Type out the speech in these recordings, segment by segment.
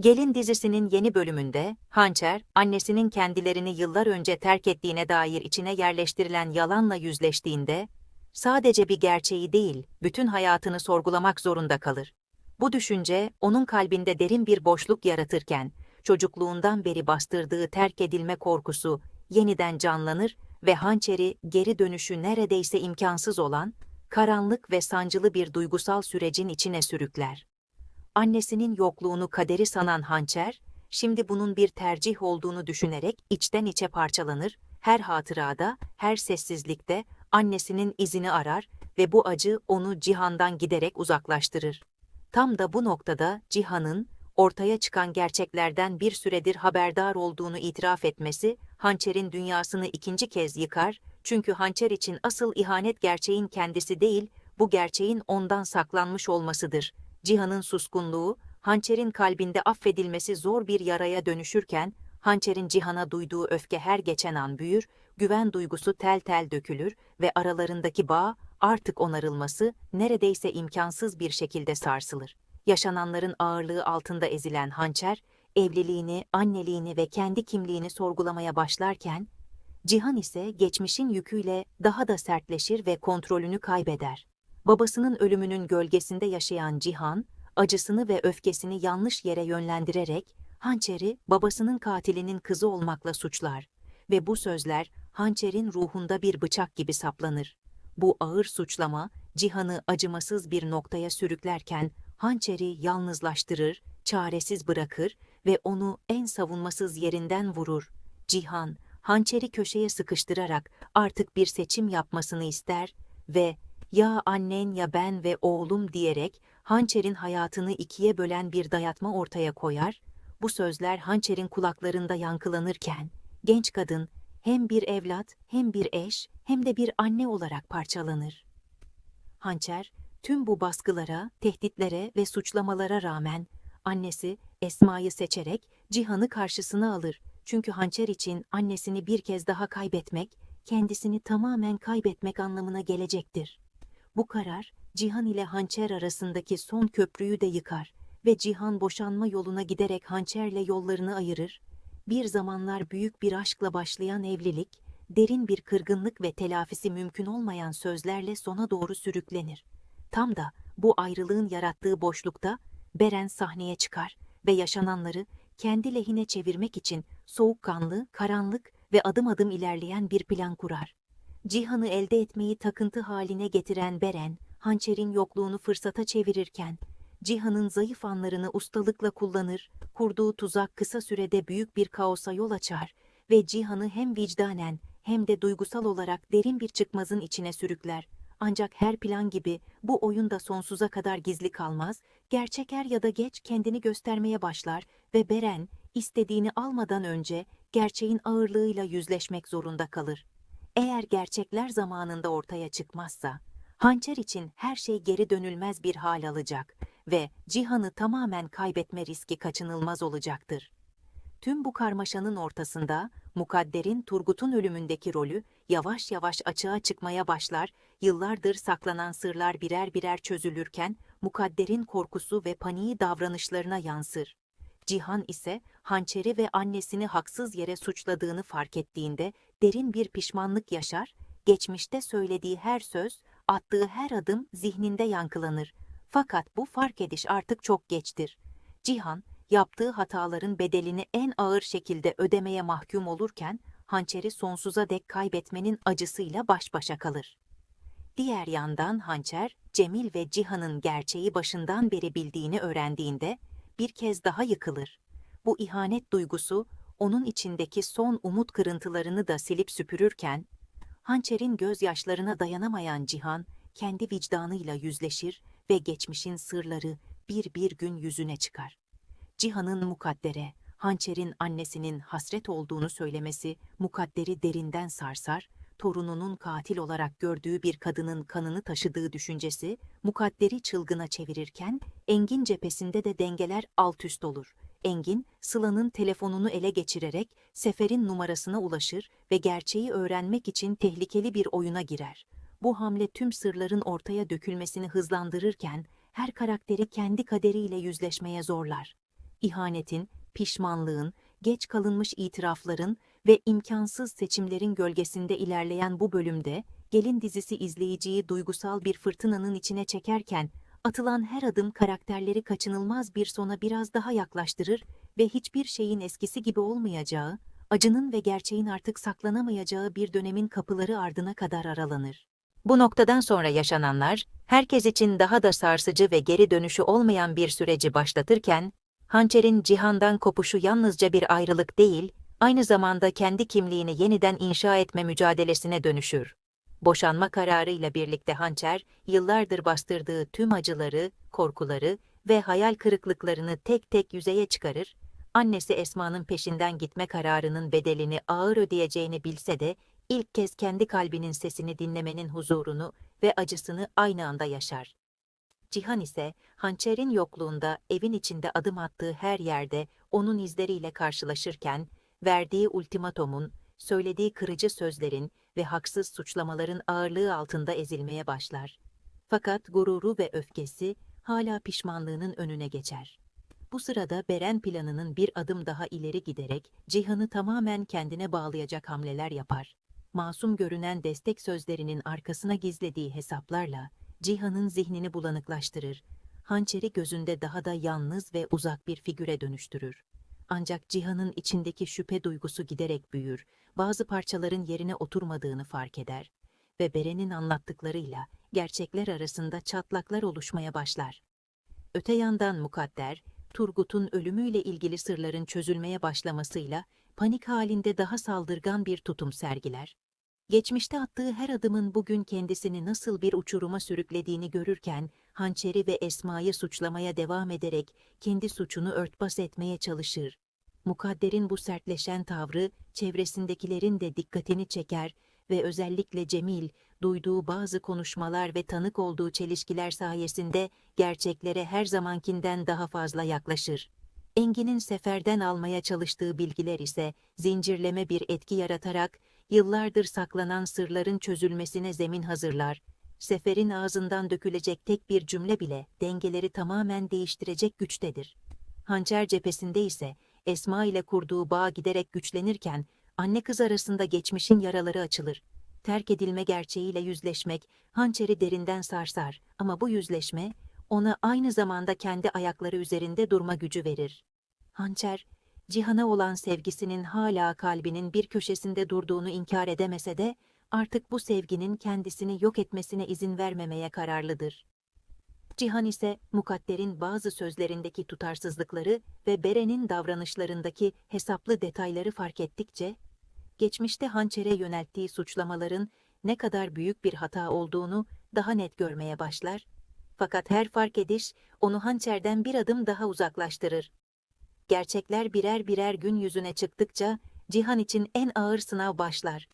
Gelin dizisinin yeni bölümünde Hançer, annesinin kendilerini yıllar önce terk ettiğine dair içine yerleştirilen yalanla yüzleştiğinde, sadece bir gerçeği değil, bütün hayatını sorgulamak zorunda kalır. Bu düşünce, onun kalbinde derin bir boşluk yaratırken, çocukluğundan beri bastırdığı terk edilme korkusu yeniden canlanır ve hançeri geri dönüşü neredeyse imkansız olan, karanlık ve sancılı bir duygusal sürecin içine sürükler. Annesinin yokluğunu kaderi sanan hançer, şimdi bunun bir tercih olduğunu düşünerek içten içe parçalanır, her hatırada, her sessizlikte annesinin izini arar ve bu acı onu cihandan giderek uzaklaştırır. Tam da bu noktada cihanın, ortaya çıkan gerçeklerden bir süredir haberdar olduğunu itiraf etmesi, hançerin dünyasını ikinci kez yıkar, çünkü hançer için asıl ihanet gerçeğin kendisi değil, bu gerçeğin ondan saklanmış olmasıdır. Cihan'ın suskunluğu, hançerin kalbinde affedilmesi zor bir yaraya dönüşürken, hançerin Cihan'a duyduğu öfke her geçen an büyür, güven duygusu tel tel dökülür ve aralarındaki bağ, artık onarılması, neredeyse imkansız bir şekilde sarsılır. Yaşananların ağırlığı altında ezilen hançer, evliliğini, anneliğini ve kendi kimliğini sorgulamaya başlarken, Cihan ise geçmişin yüküyle daha da sertleşir ve kontrolünü kaybeder. Babasının ölümünün gölgesinde yaşayan Cihan, acısını ve öfkesini yanlış yere yönlendirerek Hançer'i babasının katilinin kızı olmakla suçlar ve bu sözler Hançer'in ruhunda bir bıçak gibi saplanır. Bu ağır suçlama Cihan'ı acımasız bir noktaya sürüklerken Hançer'i yalnızlaştırır, çaresiz bırakır ve onu en savunmasız yerinden vurur. Cihan, hançeri köşeye sıkıştırarak artık bir seçim yapmasını ister ve ya annen ya ben ve oğlum diyerek hançerin hayatını ikiye bölen bir dayatma ortaya koyar, bu sözler hançerin kulaklarında yankılanırken, genç kadın hem bir evlat, hem bir eş, hem de bir anne olarak parçalanır. Hançer, tüm bu baskılara, tehditlere ve suçlamalara rağmen annesi Esma'yı seçerek Cihan'ı karşısına alır. Çünkü hançer için annesini bir kez daha kaybetmek, kendisini tamamen kaybetmek anlamına gelecektir. Bu karar, Cihan ile hançer arasındaki son köprüyü de yıkar ve Cihan boşanma yoluna giderek hançerle yollarını ayırır. Bir zamanlar büyük bir aşkla başlayan evlilik, derin bir kırgınlık ve telafisi mümkün olmayan sözlerle sona doğru sürüklenir. Tam da bu ayrılığın yarattığı boşlukta Beren sahneye çıkar ve yaşananları kendi lehine çevirmek için soğukkanlı, karanlık ve adım adım ilerleyen bir plan kurar. Cihan'ı elde etmeyi takıntı haline getiren Beren, hançerin yokluğunu fırsata çevirirken, Cihan'ın zayıf anlarını ustalıkla kullanır, kurduğu tuzak kısa sürede büyük bir kaosa yol açar ve Cihan'ı hem vicdanen hem de duygusal olarak derin bir çıkmazın içine sürükler. Ancak her plan gibi bu oyun da sonsuza kadar gizli kalmaz, gerçek er ya da geç kendini göstermeye başlar ve Beren, istediğini almadan önce gerçeğin ağırlığıyla yüzleşmek zorunda kalır. Eğer gerçekler zamanında ortaya çıkmazsa, hançer için her şey geri dönülmez bir hal alacak ve cihanı tamamen kaybetme riski kaçınılmaz olacaktır. Tüm bu karmaşanın ortasında Mukadder'in Turgut'un ölümündeki rolü yavaş yavaş açığa çıkmaya başlar, yıllardır saklanan sırlar birer birer çözülürken Mukadder'in korkusu ve paniği davranışlarına yansır. Cihan ise hançeri ve annesini haksız yere suçladığını fark ettiğinde derin bir pişmanlık yaşar, geçmişte söylediği her söz, attığı her adım zihninde yankılanır. Fakat bu fark ediş artık çok geçtir. Cihan, yaptığı hataların bedelini en ağır şekilde ödemeye mahkum olurken, hançeri sonsuza dek kaybetmenin acısıyla baş başa kalır. Diğer yandan hançer, Cemil ve Cihan'ın gerçeği başından beri bildiğini öğrendiğinde, bir kez daha yıkılır. Bu ihanet duygusu, onun içindeki son umut kırıntılarını da silip süpürürken, hançerin gözyaşlarına dayanamayan Cihan, kendi vicdanıyla yüzleşir ve geçmişin sırları bir bir gün yüzüne çıkar. Cihan'ın mukaddere, hançerin annesinin hasret olduğunu söylemesi mukadderi derinden sarsar, torununun katil olarak gördüğü bir kadının kanını taşıdığı düşüncesi mukadderi çılgına çevirirken Engin cephesinde de dengeler alt üst olur. Engin, Sıla'nın telefonunu ele geçirerek Sefer'in numarasına ulaşır ve gerçeği öğrenmek için tehlikeli bir oyuna girer. Bu hamle tüm sırların ortaya dökülmesini hızlandırırken her karakteri kendi kaderiyle yüzleşmeye zorlar. ihanetin, pişmanlığın, geç kalınmış itirafların ve imkansız seçimlerin gölgesinde ilerleyen bu bölümde, Gelin dizisi izleyiciyi duygusal bir fırtınanın içine çekerken, atılan her adım karakterleri kaçınılmaz bir sona biraz daha yaklaştırır ve hiçbir şeyin eskisi gibi olmayacağı, acının ve gerçeğin artık saklanamayacağı bir dönemin kapıları ardına kadar aralanır. Bu noktadan sonra yaşananlar, herkes için daha da sarsıcı ve geri dönüşü olmayan bir süreci başlatırken, Hançer'in cihandan kopuşu yalnızca bir ayrılık değil, aynı zamanda kendi kimliğini yeniden inşa etme mücadelesine dönüşür. Boşanma kararıyla birlikte Hançer, yıllardır bastırdığı tüm acıları, korkuları ve hayal kırıklıklarını tek tek yüzeye çıkarır, annesi Esma'nın peşinden gitme kararının bedelini ağır ödeyeceğini bilse de, ilk kez kendi kalbinin sesini dinlemenin huzurunu ve acısını aynı anda yaşar. Cihan ise hançerin yokluğunda evin içinde adım attığı her yerde onun izleriyle karşılaşırken verdiği ultimatomun, söylediği kırıcı sözlerin ve haksız suçlamaların ağırlığı altında ezilmeye başlar. Fakat gururu ve öfkesi hala pişmanlığının önüne geçer. Bu sırada Beren planının bir adım daha ileri giderek Cihan'ı tamamen kendine bağlayacak hamleler yapar. Masum görünen destek sözlerinin arkasına gizlediği hesaplarla Cihan'ın zihnini bulanıklaştırır, hançeri gözünde daha da yalnız ve uzak bir figüre dönüştürür. Ancak Cihan'ın içindeki şüphe duygusu giderek büyür, bazı parçaların yerine oturmadığını fark eder ve Beren'in anlattıklarıyla gerçekler arasında çatlaklar oluşmaya başlar. Öte yandan Mukadder, Turgut'un ölümüyle ilgili sırların çözülmeye başlamasıyla panik halinde daha saldırgan bir tutum sergiler. Geçmişte attığı her adımın bugün kendisini nasıl bir uçuruma sürüklediğini görürken, hançeri ve Esma'yı suçlamaya devam ederek kendi suçunu örtbas etmeye çalışır. Mukadder'in bu sertleşen tavrı çevresindekilerin de dikkatini çeker ve özellikle Cemil, duyduğu bazı konuşmalar ve tanık olduğu çelişkiler sayesinde gerçeklere her zamankinden daha fazla yaklaşır. Engin'in seferden almaya çalıştığı bilgiler ise zincirleme bir etki yaratarak yıllardır saklanan sırların çözülmesine zemin hazırlar. Seferin ağzından dökülecek tek bir cümle bile dengeleri tamamen değiştirecek güçtedir. Hançer cephesinde ise Esma ile kurduğu bağ giderek güçlenirken anne kız arasında geçmişin yaraları açılır. Terk edilme gerçeğiyle yüzleşmek hançeri derinden sarsar ama bu yüzleşme ona aynı zamanda kendi ayakları üzerinde durma gücü verir. Hançer, Cihan'a olan sevgisinin hala kalbinin bir köşesinde durduğunu inkar edemese de artık bu sevginin kendisini yok etmesine izin vermemeye kararlıdır. Cihan ise Mukadder'in bazı sözlerindeki tutarsızlıkları ve Beren'in davranışlarındaki hesaplı detayları fark ettikçe, geçmişte hançere yönelttiği suçlamaların ne kadar büyük bir hata olduğunu daha net görmeye başlar. Fakat her fark ediş onu hançerden bir adım daha uzaklaştırır. Gerçekler birer birer gün yüzüne çıktıkça Cihan için en ağır sınav başlar.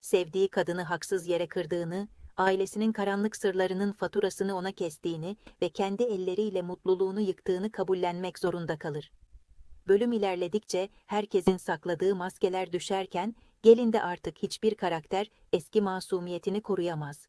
Sevdiği kadını haksız yere kırdığını, ailesinin karanlık sırlarının faturasını ona kestiğini ve kendi elleriyle mutluluğunu yıktığını kabullenmek zorunda kalır. Bölüm ilerledikçe herkesin sakladığı maskeler düşerken gelinde artık hiçbir karakter eski masumiyetini koruyamaz.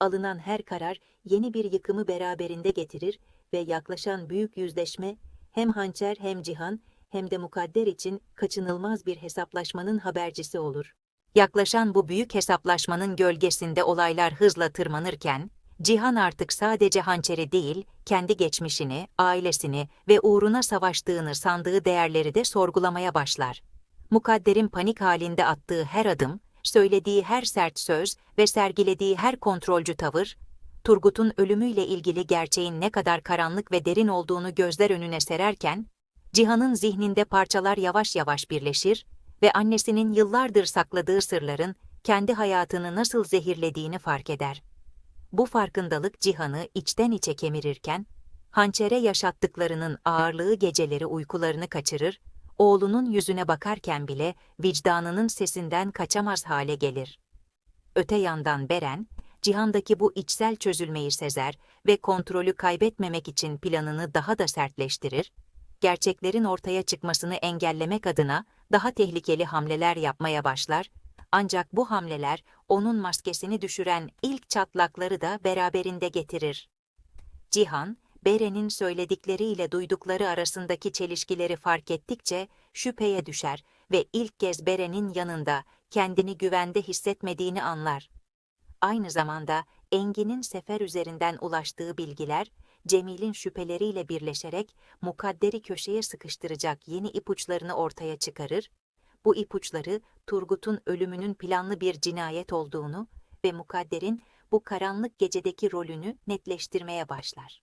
Alınan her karar yeni bir yıkımı beraberinde getirir ve yaklaşan büyük yüzleşme hem hançer hem cihan hem de mukadder için kaçınılmaz bir hesaplaşmanın habercisi olur. Yaklaşan bu büyük hesaplaşmanın gölgesinde olaylar hızla tırmanırken, Cihan artık sadece hançeri değil, kendi geçmişini, ailesini ve uğruna savaştığını sandığı değerleri de sorgulamaya başlar. Mukadder'in panik halinde attığı her adım, söylediği her sert söz ve sergilediği her kontrolcü tavır, Turgut'un ölümüyle ilgili gerçeğin ne kadar karanlık ve derin olduğunu gözler önüne sererken, Cihan'ın zihninde parçalar yavaş yavaş birleşir ve annesinin yıllardır sakladığı sırların kendi hayatını nasıl zehirlediğini fark eder. Bu farkındalık Cihan'ı içten içe kemirirken, hançere yaşattıklarının ağırlığı geceleri uykularını kaçırır, oğlunun yüzüne bakarken bile vicdanının sesinden kaçamaz hale gelir. Öte yandan Beren, Cihan'daki bu içsel çözülmeyi sezer ve kontrolü kaybetmemek için planını daha da sertleştirir, gerçeklerin ortaya çıkmasını engellemek adına daha tehlikeli hamleler yapmaya başlar, ancak bu hamleler onun maskesini düşüren ilk çatlakları da beraberinde getirir. Cihan, Beren'in söyledikleriyle duydukları arasındaki çelişkileri fark ettikçe şüpheye düşer ve ilk kez Beren'in yanında kendini güvende hissetmediğini anlar. Aynı zamanda Engin'in sefer üzerinden ulaştığı bilgiler, Cemil'in şüpheleriyle birleşerek mukadderi köşeye sıkıştıracak yeni ipuçlarını ortaya çıkarır. Bu ipuçları Turgut'un ölümünün planlı bir cinayet olduğunu ve mukadderin bu karanlık gecedeki rolünü netleştirmeye başlar.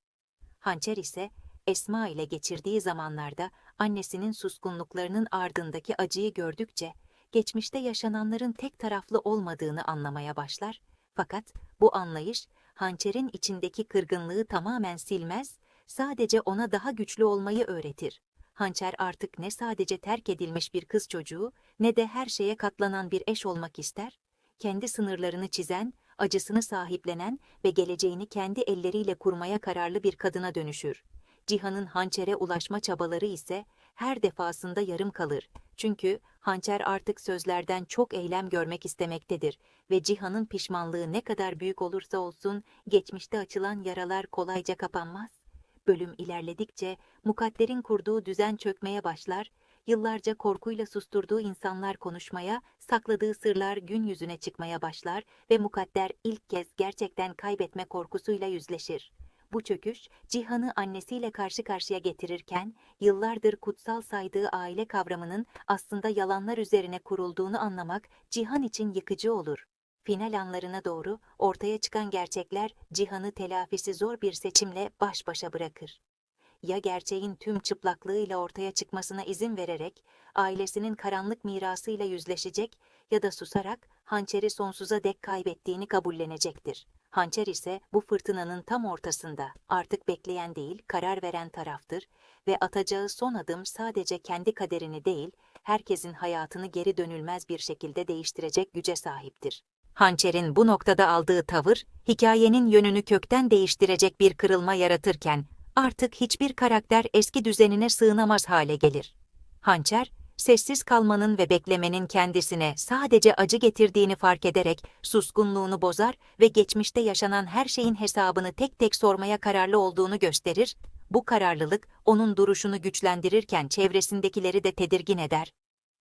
Hançer ise Esma ile geçirdiği zamanlarda annesinin suskunluklarının ardındaki acıyı gördükçe geçmişte yaşananların tek taraflı olmadığını anlamaya başlar. Fakat bu anlayış hançerin içindeki kırgınlığı tamamen silmez, sadece ona daha güçlü olmayı öğretir. Hançer artık ne sadece terk edilmiş bir kız çocuğu ne de her şeye katlanan bir eş olmak ister. Kendi sınırlarını çizen, acısını sahiplenen ve geleceğini kendi elleriyle kurmaya kararlı bir kadına dönüşür. Cihan'ın hançere ulaşma çabaları ise her defasında yarım kalır. Çünkü hançer artık sözlerden çok eylem görmek istemektedir ve Cihan'ın pişmanlığı ne kadar büyük olursa olsun geçmişte açılan yaralar kolayca kapanmaz. Bölüm ilerledikçe mukadderin kurduğu düzen çökmeye başlar, yıllarca korkuyla susturduğu insanlar konuşmaya, sakladığı sırlar gün yüzüne çıkmaya başlar ve mukadder ilk kez gerçekten kaybetme korkusuyla yüzleşir. Bu çöküş, Cihan'ı annesiyle karşı karşıya getirirken, yıllardır kutsal saydığı aile kavramının aslında yalanlar üzerine kurulduğunu anlamak Cihan için yıkıcı olur. Final anlarına doğru ortaya çıkan gerçekler Cihan'ı telafisi zor bir seçimle baş başa bırakır. Ya gerçeğin tüm çıplaklığıyla ortaya çıkmasına izin vererek ailesinin karanlık mirasıyla yüzleşecek ya da susarak hançeri sonsuza dek kaybettiğini kabullenecektir. Hançer ise bu fırtınanın tam ortasında artık bekleyen değil, karar veren taraftır ve atacağı son adım sadece kendi kaderini değil, herkesin hayatını geri dönülmez bir şekilde değiştirecek güce sahiptir. Hançer'in bu noktada aldığı tavır, hikayenin yönünü kökten değiştirecek bir kırılma yaratırken, artık hiçbir karakter eski düzenine sığınamaz hale gelir. Hançer, sessiz kalmanın ve beklemenin kendisine sadece acı getirdiğini fark ederek suskunluğunu bozar ve geçmişte yaşanan her şeyin hesabını tek tek sormaya kararlı olduğunu gösterir. Bu kararlılık onun duruşunu güçlendirirken çevresindekileri de tedirgin eder.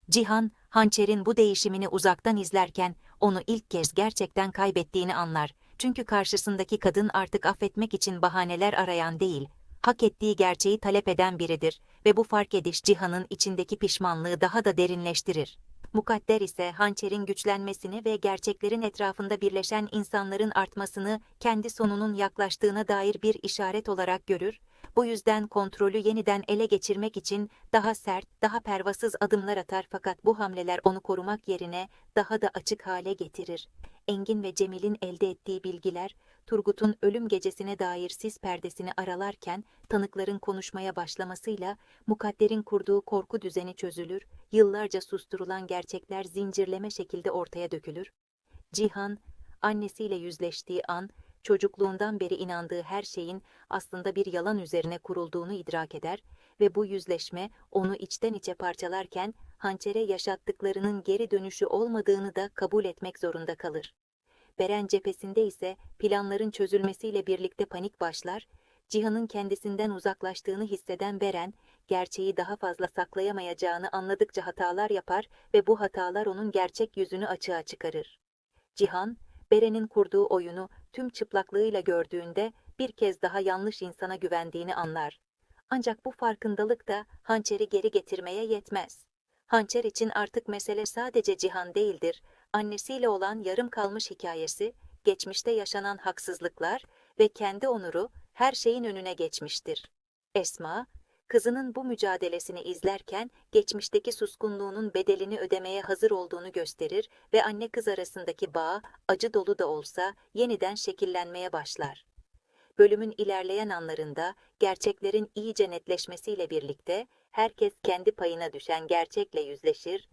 Cihan, hançerin bu değişimini uzaktan izlerken onu ilk kez gerçekten kaybettiğini anlar. Çünkü karşısındaki kadın artık affetmek için bahaneler arayan değil, hak ettiği gerçeği talep eden biridir ve bu fark ediş Cihan'ın içindeki pişmanlığı daha da derinleştirir. Mukadder ise hançerin güçlenmesini ve gerçeklerin etrafında birleşen insanların artmasını kendi sonunun yaklaştığına dair bir işaret olarak görür bu yüzden kontrolü yeniden ele geçirmek için daha sert, daha pervasız adımlar atar fakat bu hamleler onu korumak yerine daha da açık hale getirir. Engin ve Cemil'in elde ettiği bilgiler, Turgut'un ölüm gecesine dair sis perdesini aralarken tanıkların konuşmaya başlamasıyla mukadderin kurduğu korku düzeni çözülür, yıllarca susturulan gerçekler zincirleme şekilde ortaya dökülür. Cihan, annesiyle yüzleştiği an çocukluğundan beri inandığı her şeyin aslında bir yalan üzerine kurulduğunu idrak eder ve bu yüzleşme onu içten içe parçalarken hançere yaşattıklarının geri dönüşü olmadığını da kabul etmek zorunda kalır. Beren cephesinde ise planların çözülmesiyle birlikte panik başlar, Cihan'ın kendisinden uzaklaştığını hisseden Beren, gerçeği daha fazla saklayamayacağını anladıkça hatalar yapar ve bu hatalar onun gerçek yüzünü açığa çıkarır. Cihan, Beren'in kurduğu oyunu tüm çıplaklığıyla gördüğünde bir kez daha yanlış insana güvendiğini anlar. Ancak bu farkındalık da hançeri geri getirmeye yetmez. Hançer için artık mesele sadece Cihan değildir, annesiyle olan yarım kalmış hikayesi, geçmişte yaşanan haksızlıklar ve kendi onuru her şeyin önüne geçmiştir. Esma, kızının bu mücadelesini izlerken geçmişteki suskunluğunun bedelini ödemeye hazır olduğunu gösterir ve anne kız arasındaki bağ acı dolu da olsa yeniden şekillenmeye başlar. Bölümün ilerleyen anlarında gerçeklerin iyice netleşmesiyle birlikte herkes kendi payına düşen gerçekle yüzleşir